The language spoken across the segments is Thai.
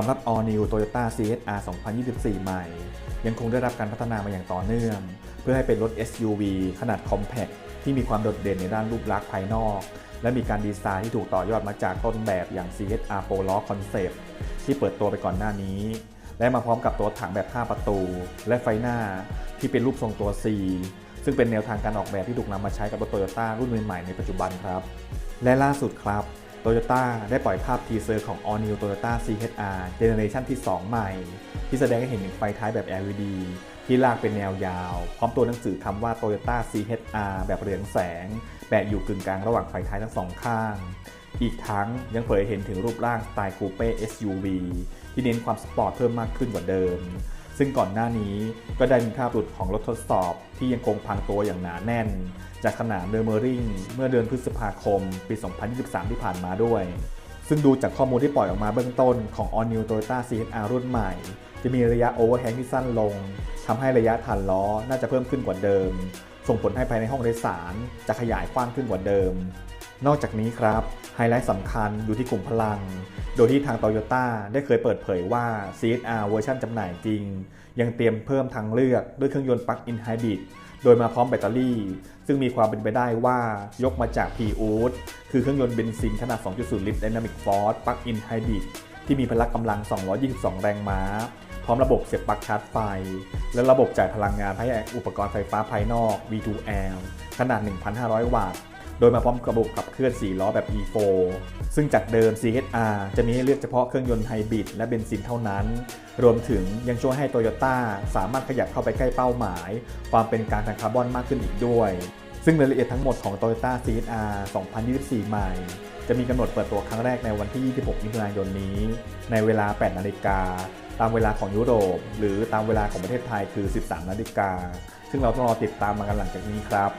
สำหรับ All New Toyota CHR 2024 ใหม่ ยังคงได้รับการพัฒนามาอย่างต่อเนื่อง เพื่อให้เป็นรถ SUV ขนาด Compact ที่มีความโดดเด่นในด้านรูปลักษณ์ภายนอก และมีการดีไซน์ที่ถูกต่อยอดมาจากต้นแบบอย่าง CHR Polo Concept ที่เปิดตัวไปก่อนหน้านี้ และมาพร้อมกับตัวถังแบบ 5 ประตู และไฟหน้าที่เป็นรูปทรงตัว C ซึ่งเป็นแนวทางการออกแบบที่ถูกนำมาใช้กับรถโตโยต้ารุ่นใหม่ๆในปัจจุบันครับ และล่าสุดครับ โตโยต้าได้ปล่อยภาพทีเซอร์ของ All New Toyota CHR Generation ที่ 2 ใหม่ ที่แสดงให้เห็นถึงไฟท้ายแบบ LED ที่ลากเป็นแนวยาว พร้อมตัวหนังสือคำว่า Toyota CHR แบบเรืองแสงแปะอยู่กึ่งกลางระหว่างไฟท้ายทั้งสองข้าง อีกทั้งยังเผยเห็นถึงรูปร่างสไตล์คูเป้ SUV ที่เน้นความสปอร์ตเพิ่มมากขึ้นกว่าเดิม ซึ่งก่อนหน้านี้ก็ได้มีภาพหลุดของรถทดสอบที่ยังคงพังตัวอย่างหนาแน่น จากสนามเดอร์เมอริงเมื่อเดือนพฤษภาคม ปี 2023 ที่ผ่านมาด้วย ซึ่งดูจากข้อมูลที่ปล่อยออกมาเบื้องต้นของ All New Toyota CHR รุ่นใหม่ จะมีระยะโอเวอร์แฮงที่สั้นลงทำให้ระยะฐานล้อน่าจะเพิ่มขึ้นกว่าเดิม ส่งผลให้ภายในห้องโดยสารจะขยายกว้างขึ้นกว่าเดิม นอกจากนี้ครับไฮไลท์สำคัญอยู่ที่กลุ่มพลัง โดยที่ทาง Toyota ได้เคยเปิดเผยว่า CHR เวอร์ชันจำหน่ายจริง ยังเตรียมเพิ่มทางเลือกด้วยเครื่องยนต์ปลั๊กอินไฮบริดโดยมาพร้อมแบตเตอรี่ ซึ่งมีความเป็นไปได้ว่ายกมาจาก p u ดคือเครื่องยนต์เบนซินขนาด 2.0 ลิตร Dynamic Force Plug-in Hybrid ที่มีพละกำลัง 222 แรงม้า พร้อมระบบเสียบปลั๊กชาร์จไฟ และระบบจ่ายพลังงานให้อุปกรณ์ไฟฟ้าภายนอก V2L ขนาด 1,500 วัตต์ โดยมาพร้อมกับระบบขับเคลื่อน 4 ล้อแบบ E4 ซึ่งจากเดิม CHR จะมีให้เลือกเฉพาะเครื่องยนต์ไฮบริดและเบนซินเท่านั้น รวมถึงยังช่วยให้ Toyota สามารถขยับเข้าไปใกล้เป้าหมาย ความเป็นกางทางคาร์บอนมากขึ้นอีกด้วย ซึ่งรายละเอียดทั้งหมดของ Toyota CHR 2024 ใหม่ จะมีกำหนดเปิดตัวครั้งแรกในวันที่ 26 มิถุนายนนี้ ในเวลา 8 นาฬิกาตามเวลาของยุโรป หรือตามเวลาของประเทศไทยคือ 13 นาฬิกา ซึ่งเราต้องรอติดตามมากันหลังจากนี้ครับ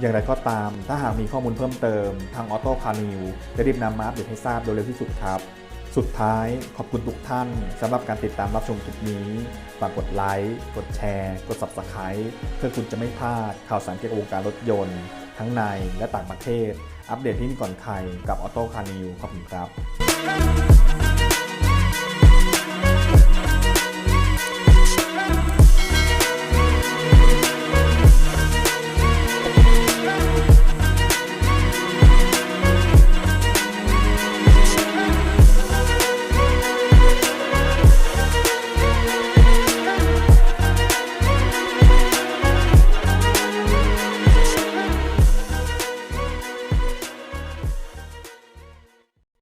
อย่างไรก็ตาม ถ้าหากมีข้อมูลเพิ่มเติม ทางออโต้คานิวจะรีบนำมาอัปเดตให้ทราบโดยเร็วที่สุดครับ สุดท้ายขอบคุณทุกท่านสำหรับการติดตามรับชมคลิปนี้ฝากกดไลค์กดแชร์ กด Subscribe เพื่อคุณจะไม่พลาดข่าวสารเกี่ยวกับวงการรถยนต์ ทั้งในและต่างประเทศ อัปเดตที่นี่ก่อนใครกับออโต้คานิวขอบคุณครับ